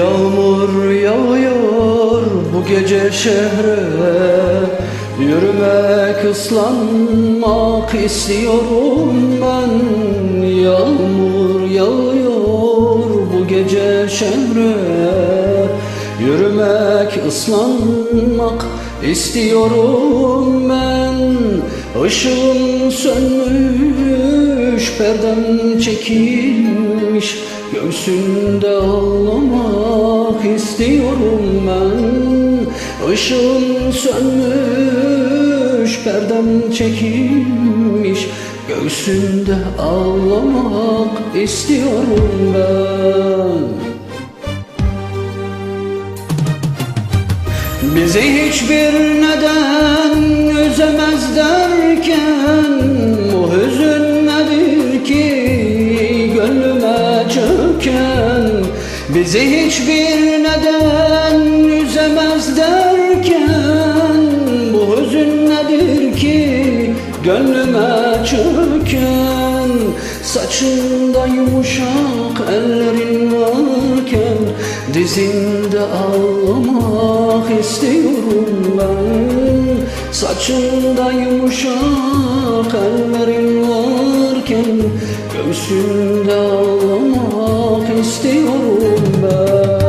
Yağmur yağıyor bu gece şehre. Yürümek ıslanmak istiyorum ben. Yağmur yağıyor bu gece şehre. Yürümek ıslanmak istiyorum ben. Işığım sönmüş perdem çekilmiş Göğsünde ağlamak istiyorum ben. Işığım sönmüş perdem çekilmiş Göğsünde ağlamak istiyorum ben. Bizi hiçbir neden üzemez Bizi hiçbir neden üzemez derken Bu hüzün nedir ki gönlüme çöken Saçında yumuşak ellerin varken Dizinde ağlamak istiyorum ben. Saçında yumuşak ellerin varken Göğsünde ağlamak istiyorum ben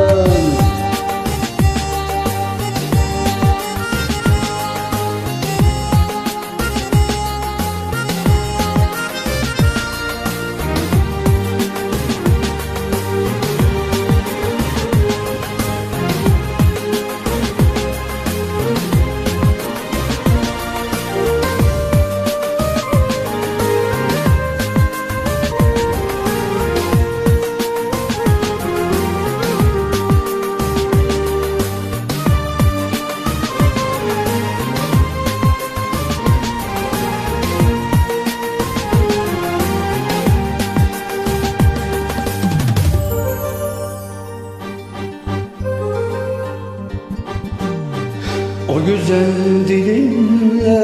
O güzel dilinle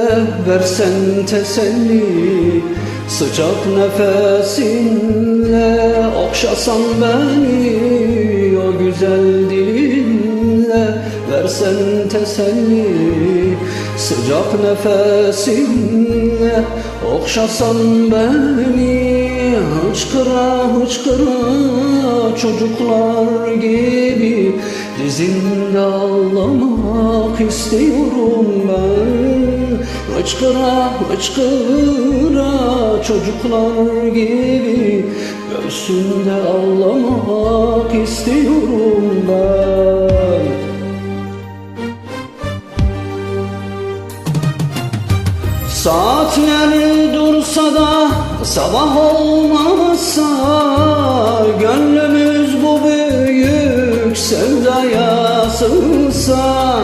versen teselli Sıcak nefesinle okşasan beni. O güzel dilinle versen teselli Sıcak nefesinle okşasan beni Hıçkıra hıçkıra çocuklar gibi Dizimde ağlamak istiyorum ben. Hıçkıra hıçkıra çocuklar gibi Göğsümde ağlamak istiyorum ben Saatler dursa da sabah olmazsa Gönlümüz bu büyük sevdaya sığsa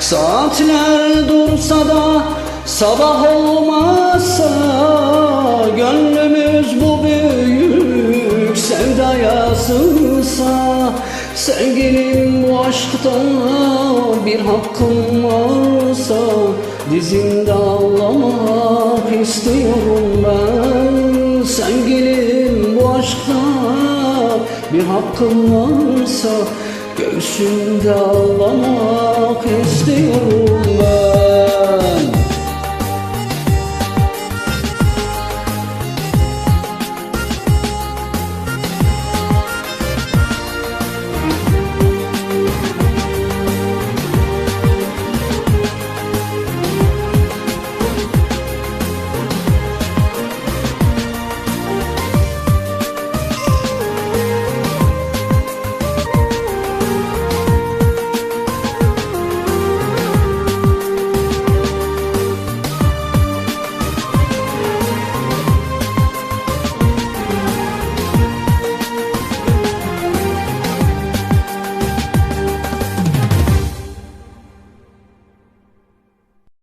Saatler dursa da sabah olmazsa Gönlümüz bu büyük sevdaya sığsa Sevgilim bu aşkta bir hakkım varsa Dizimde ağlamak istiyorum ben. Sevgilim bu aşkta. Bir hakkım varsa Göğsümde ağlamak istiyorum ben